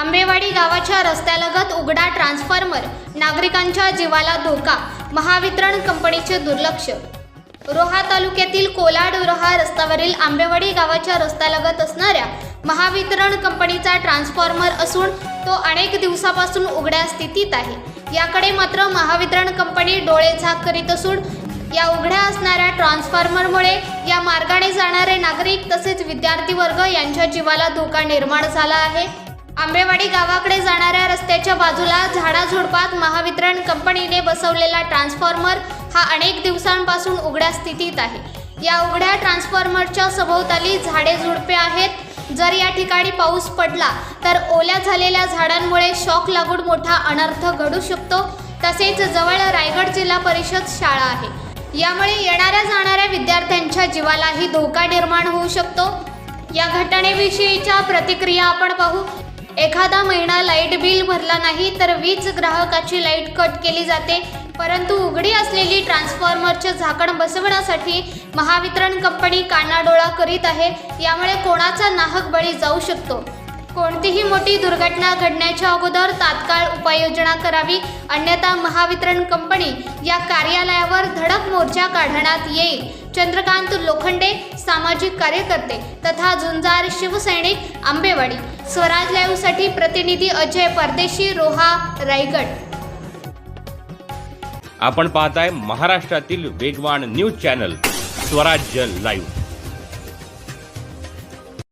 आंबेवाडी गावाच्या रस्त्यालगत उघडा ट्रान्सफॉर्मर नागरिकांच्या जीवाला धोका महावितरण कंपनीचे दुर्लक्ष. रोहा तालुक्यातील कोलाड रोहा रस्त्यावरील आंबेवाडी गावाच्या रस्त्यालगत असणाऱ्या महावितरण कंपनीचा ट्रान्सफॉर्मर असून तो अनेक दिवसापासून उघड्या स्थितीत आहे. याकडे मात्र महावितरण कंपनी डोळे झाक करीत असून या उघड्या असणाऱ्या ट्रान्सफॉर्मरमुळे या मार्गाने जाणारे नागरिक तसेच विद्यार्थी वर्ग यांच्या जीवाला धोका निर्माण झाला आहे. आंबेवाडी गावाकडे जाणाऱ्या रस्त्याच्या बाजूला झाडाझुडपात महावितरण कंपनीने बसवलेला ट्रान्सफॉर्मर हा अनेक दिवसांपासून उघड्या स्थितीत आहे. या उघड्या ट्रान्सफॉर्मरच्या सभोवताली झाडे झुडपे आहेत. जर या ठिकाणी पाऊस पडला तर ओल्या झालेल्या झाडांमुळे शॉक लागून मोठा अनर्थ घडू शकतो. तसेच जवळ रायगड जिल्हा परिषद शाळा आहे. यामुळे येणाऱ्या जाणाऱ्या विद्यार्थ्यांच्या जीवालाही धोका निर्माण होऊ शकतो. या घटनेविषयीच्या प्रतिक्रिया आपण पाहू. एखादा महिना लाइट बिल भरला नाही तर वीज ग्राहकाची लाइट कट केली जाते. परंतु उघडी असलेली ट्रान्सफॉर्मरचे झाकण बसवण्यासाठी महावितरण कंपनी कानाडोळा करीत आहे. यामुळे कोणाचा नाहक बळी जाऊ शकतो. कोणतीही मोठी दुर्घटना घडण्याच्या अगोदर तात्काळ उपाययोजना करावी. अन्यथा महावितरण कंपनी या कार्यालयावर धडक मोर्चा काढण्यात येईल. चंद्रकांत लोखंडे सामाजिक कार्यकर्ते तथा झुंजार शिवसैनिक आंबेवाडी. स्वराज लाईव्हसाठी प्रतिनिधी अजय परदेशी रोहा रायगड. आपण पाहताय महाराष्ट्रातील वेगवान न्यूज चॅनल स्वराज्य लाईव्ह.